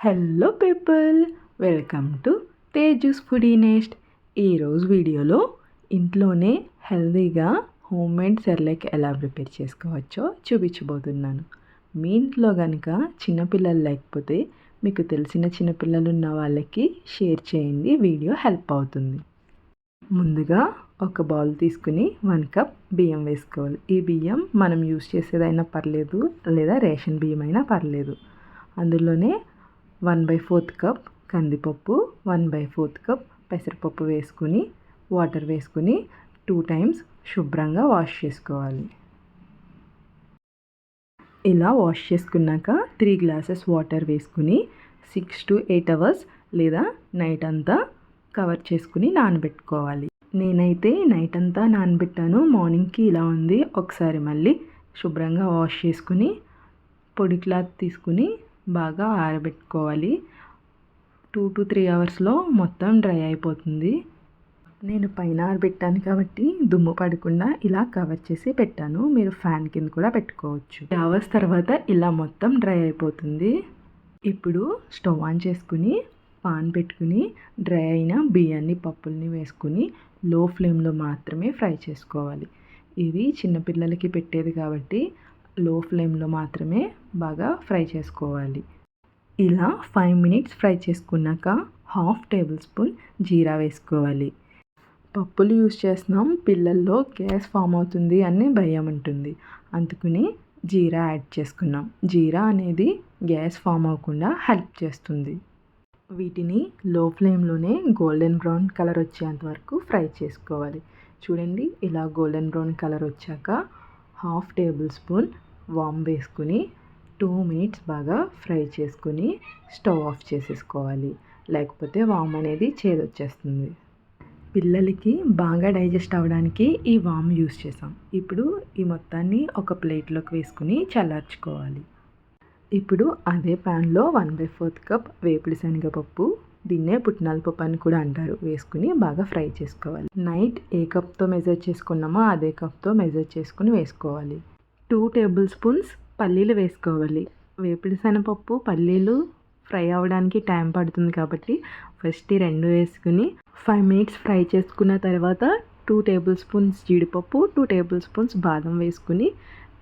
Hello people welcome to Tejus foodie nest ఈరోజు వీడియోలో ఇంట్లోనే హెల్తీగా హోమ్ మేడ్ సెర్లెక్ ఎలా ప్రిపేర్ చేసుకోవచ్చో చూపించబోతున్నాను. మీ ఇంట్లో కనుక చిన్నపిల్లలు లేకపోతే మీకు తెలిసిన చిన్నపిల్లలు ఉన్న వాళ్ళకి షేర్ చేయండి. వీడియో హెల్ప్ అవుతుంది. ముందుగా ఒక బౌల్ తీసుకుని వన్ కప్ బియ్యం వేసుకోవాలి. ఈ బియ్యం మనం యూస్ చేసేదైనా పర్లేదు లేదా రేషన్ బియ్యం అయినా పర్లేదు. అందులోనే వన్ బై ఫోర్త్ కప్ కందిపప్పు వన్ బై ఫోర్త్ కప్ పెసరపప్పు వేసుకుని వాటర్ వేసుకుని టూ టైమ్స్ శుభ్రంగా వాష్ చేసుకోవాలి. ఇలా వాష్ చేసుకున్నాక త్రీ గ్లాసెస్ వాటర్ వేసుకుని సిక్స్ టు ఎయిట్ అవర్స్ లేదా నైట్ అంతా కవర్ చేసుకుని నానబెట్టుకోవాలి. నేనైతే నైట్ అంతా నానబెట్టాను. మార్నింగ్కి ఇలా ఉంది. ఒకసారి మళ్ళీ శుభ్రంగా వాష్ చేసుకుని పొడి క్లాత్ తీసుకుని బాగా ఆరబెట్టుకోవాలి. టూ టు త్రీ అవర్స్లో మొత్తం డ్రై అయిపోతుంది. నేను పైన ఆరబెట్టాను కాబట్టి దుమ్ము పడకుండా ఇలా కవర్ చేసి పెట్టాను. మీరు ఫ్యాన్ కింద కూడా పెట్టుకోవచ్చు. అవర్స్ తర్వాత ఇలా మొత్తం డ్రై అయిపోతుంది. ఇప్పుడు స్టవ్ ఆన్ చేసుకుని పాన్ పెట్టుకుని డ్రై అయిన బియ్యాన్ని పప్పుల్ని వేసుకుని లో ఫ్లేమ్లో మాత్రమే ఫ్రై చేసుకోవాలి. ఇవి చిన్నపిల్లలకి పెట్టేది కాబట్టి లో ఫ్లేమ్లో మాత్రమే బాగా ఫ్రై చేసుకోవాలి. ఇలా ఫైవ్ మినిట్స్ ఫ్రై చేసుకున్నాక హాఫ్ టేబుల్ స్పూన్ జీరా వేసుకోవాలి. పప్పులు యూస్ చేస్తున్నాం. పిల్లల్లో గ్యాస్ ఫామ్ అవుతుంది అని భయం ఉంటుంది. అందుకని జీరా యాడ్ చేసుకున్నాం. జీరా అనేది గ్యాస్ ఫామ్ అవ్వకుండా హెల్ప్ చేస్తుంది. వీటిని లో ఫ్లేమ్లోనే గోల్డెన్ బ్రౌన్ కలర్ వచ్చేంత వరకు ఫ్రై చేసుకోవాలి. చూడండి ఇలా గోల్డెన్ బ్రౌన్ కలర్ వచ్చాక హాఫ్ టేబుల్ స్పూన్ వామ్ వేసుకుని టూ మినిట్స్ బాగా ఫ్రై చేసుకుని స్టవ్ ఆఫ్ చేసేసుకోవాలి. లేకపోతే వామ్ అనేది చేదొచ్చేస్తుంది. పిల్లలకి బాగా డైజెస్ట్ అవ్వడానికి ఈ వామ్ యూస్ చేసాం ఇప్పుడు ఈ మొత్తాన్ని ఒక ప్లేట్లోకి వేసుకుని చల్లార్చుకోవాలి. ఇప్పుడు అదే ప్యాన్లో వన్ బై ఫోర్త్ కప్ వేపుడు శనగపప్పు దీన్నే పుట్నాల పప్పు అని కూడా అంటారు. వేసుకుని బాగా ఫ్రై చేసుకోవాలి. నైట్ ఏ కప్తో మెజర్ చేసుకున్నామో అదే కప్తో మెజర్ చేసుకుని వేసుకోవాలి. టూ టేబుల్ స్పూన్స్ పల్లీలు వేసుకోవాలి. వేపుడు శనపప్పు పల్లీలు ఫ్రై అవ్వడానికి టైం పడుతుంది కాబట్టి ఫస్ట్ ఈ రెండు వేసుకుని ఫైవ్ మినిట్స్ ఫ్రై చేసుకున్న తర్వాత టూ టేబుల్ స్పూన్స్ జీడిపప్పు టూ టేబుల్ స్పూన్స్ బాదం వేసుకుని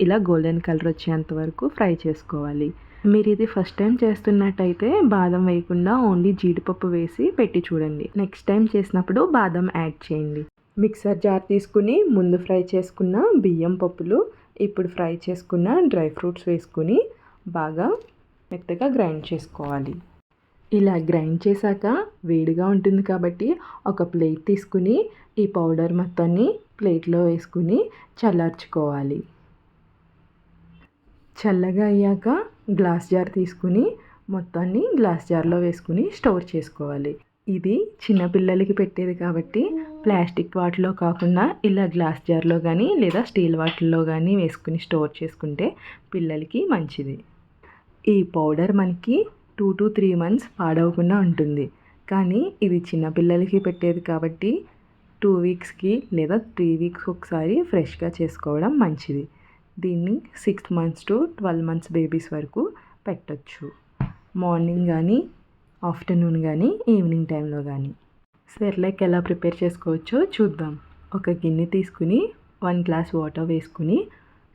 ఇలా గోల్డెన్ కలర్ వచ్చేంత వరకు ఫ్రై చేసుకోవాలి. మీరు ఇది ఫస్ట్ టైం చేస్తున్నట్టయితే బాదం వేయకుండా ఓన్లీ జీడిపప్పు వేసి పెట్టి చూడండి. నెక్స్ట్ టైం చేసినప్పుడు బాదం యాడ్ చేయండి. మిక్సర్ జార్ తీసుకుని ముందు ఫ్రై చేసుకున్న బియ్యం పప్పులు ఇప్పుడు ఫ్రై చేసుకున్న డ్రై ఫ్రూట్స్ వేసుకుని బాగా మెత్తగా గ్రైండ్ చేసుకోవాలి. ఇలా గ్రైండ్ చేశాక వేడిగా ఉంటుంది కాబట్టి ఒక ప్లేట్ తీసుకుని ఈ పౌడర్ మొత్తాన్ని ప్లేట్లో వేసుకుని చల్లార్చుకోవాలి. చల్లగా అయ్యాక గ్లాస్ జార్ తీసుకుని మొత్తాన్ని గ్లాస్ జార్లో వేసుకుని స్టోర్ చేసుకోవాలి. ఇది చిన్నపిల్లలకి పెట్టేది కాబట్టి ప్లాస్టిక్ వాటిలో కాకుండా ఇలా గ్లాస్ జార్లో కానీ లేదా స్టీల్ వాటిల్లో కానీ వేసుకుని స్టోర్ చేసుకుంటే పిల్లలకి మంచిది. ఈ పౌడర్ మనకి టూ టు త్రీ మంత్స్ పాడవకుండా ఉంటుంది. కానీ ఇది చిన్నపిల్లలకి పెట్టేది కాబట్టి టూ వీక్స్కి లేదా త్రీ వీక్స్ ఒకసారి ఫ్రెష్గా చేసుకోవడం మంచిది. దీన్ని six months to twelve months babies వరకు పెట్టచ్చు. మార్నింగ్ కానీ ఆఫ్టర్నూన్ కానీ ఈవినింగ్ టైంలో కానీ సెర్లెక్ ఎలా ప్రిపేర్ చేసుకోవచ్చో చూద్దాం. ఒక గిన్నె తీసుకుని వన్ గ్లాస్ వాటర్ వేసుకుని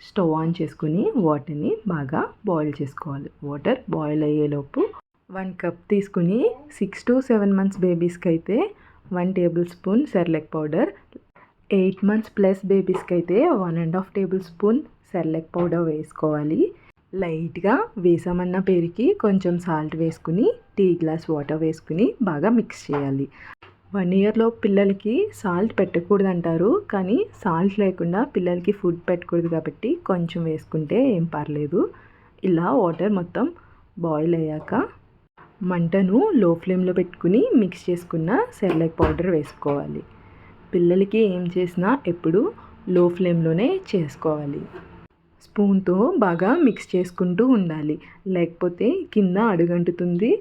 స్టవ్ ఆన్ చేసుకుని వాటర్ని బాగా బాయిల్ చేసుకోవాలి. వాటర్ బాయిల్ అయ్యేలోపు వన్ కప్ తీసుకుని సిక్స్ టు సెవెన్ మంత్స్ బేబీస్కి అయితే one tablespoon Cerelac powder eight months plus బేబీస్కి అయితే one and half tablespoon Cerelac powder వేసుకోవాలి. లైట్గా వేసామన్న పేరుకి కొంచెం సాల్ట్ వేసుకుని టీ గ్లాస్ వాటర్ వేసుకుని బాగా మిక్స్ చేయాలి. వన్ ఇయర్లో పిల్లలకి సాల్ట్ పెట్టకూడదు అంటారు కానీ సాల్ట్ లేకుండా పిల్లలకి ఫుడ్ పెట్టకూడదు కాబట్టి కొంచెం వేసుకుంటే ఏం పర్లేదు. ఇలా వాటర్ మొత్తం బాయిల్ అయ్యాక మంటను లో ఫ్లేమ్లో పెట్టుకుని మిక్స్ చేసుకున్న సెర్లెక్ పౌడర్ వేసుకోవాలి. పిల్లలకి ఏం చేసినా ఎప్పుడు లో ఫ్లేమ్లోనే చేసుకోవాలి. స్పూన్తో బాగా మిక్స్ చేసుకుంటూ ఉండాలి. లేకపోతే కింద అడుగంటుతుంది.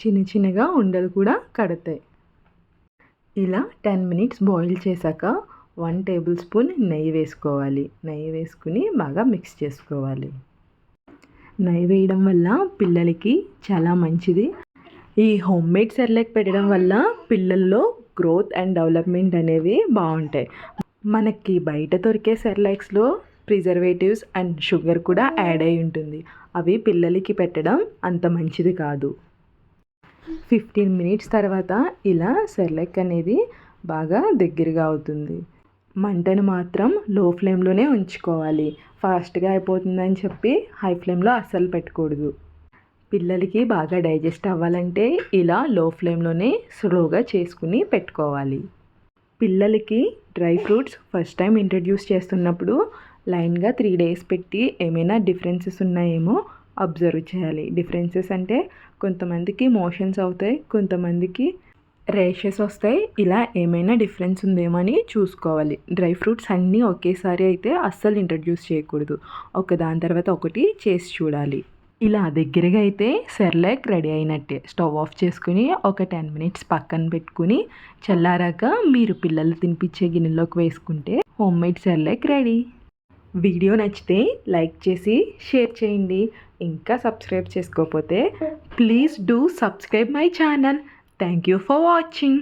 చిన్న చిన్నగా ఉండలు కూడా కడతాయి. ఇలా టెన్ మినిట్స్ బాయిల్ చేశాక వన్ టేబుల్ స్పూన్ నెయ్యి వేసుకోవాలి. నెయ్యి వేసుకుని బాగా మిక్స్ చేసుకోవాలి. నెయ్యి వేయడం వల్ల పిల్లలకి చాలా మంచిది. ఈ హోమ్ మేడ్ సెర్లాక్ పెట్టడం వల్ల పిల్లల్లో గ్రోత్ అండ్ డెవలప్మెంట్ అనేవి బాగుంటాయి. మనకి బయట దొరికే సెర్లాక్స్లో ప్రిజర్వేటివ్స్ అండ్ షుగర్ కూడా యాడ్ అయి ఉంటుంది. అవి పిల్లలకి పెట్టడం అంత మంచిది కాదు. ఫిఫ్టీన్ మినిట్స్ తర్వాత ఇలా సెర్లెక్ అనేది బాగా దగ్గరగా అవుతుంది. మంటను మాత్రం లో ఫ్లేమ్లోనే ఉంచుకోవాలి. ఫాస్ట్గా అయిపోతుందని చెప్పి హై ఫ్లేమ్లో అస్సలు పెట్టకూడదు. పిల్లలకి బాగా డైజెస్ట్ అవ్వాలంటే ఇలా లో ఫ్లేమ్లోనే స్లోగా చేసుకుని పెట్టుకోవాలి. పిల్లలకి dry fruits first time introduce చేస్తున్నప్పుడు లైన్గా త్రీ డేస్ పెట్టి ఏమైనా డిఫరెన్సెస్ ఉన్నాయేమో అబ్జర్వ్ చేయాలి. డిఫరెన్సెస్ అంటే కొంతమందికి మోషన్స్ అవుతాయి కొంతమందికి రేషెస్ వస్తాయి. ఇలా ఏమైనా డిఫరెన్స్ ఉందేమో అని చూసుకోవాలి. డ్రై ఫ్రూట్స్ అన్నీ ఒకేసారి అయితే అస్సలు ఇంట్రడ్యూస్ చేయకూడదు. ఒక దాని తర్వాత ఒకటి చేసి చూడాలి. ఇలా దగ్గరగా అయితే సెర్లాక్ రెడీ అయినట్టే. స్టవ్ ఆఫ్ చేసుకుని ఒక టెన్ మినిట్స్ పక్కన పెట్టుకుని చల్లారాక మీరు పిల్లలు తినిపించే గిన్నెలోకి వేసుకుంటే home made Cerelac ready. Video నచ్చితే లైక్ చేసి షేర్ చేయండి. ఇంకా సబ్స్క్రైబ్ చేసుకోకపోతే please do subscribe my channel. Thank you for watching.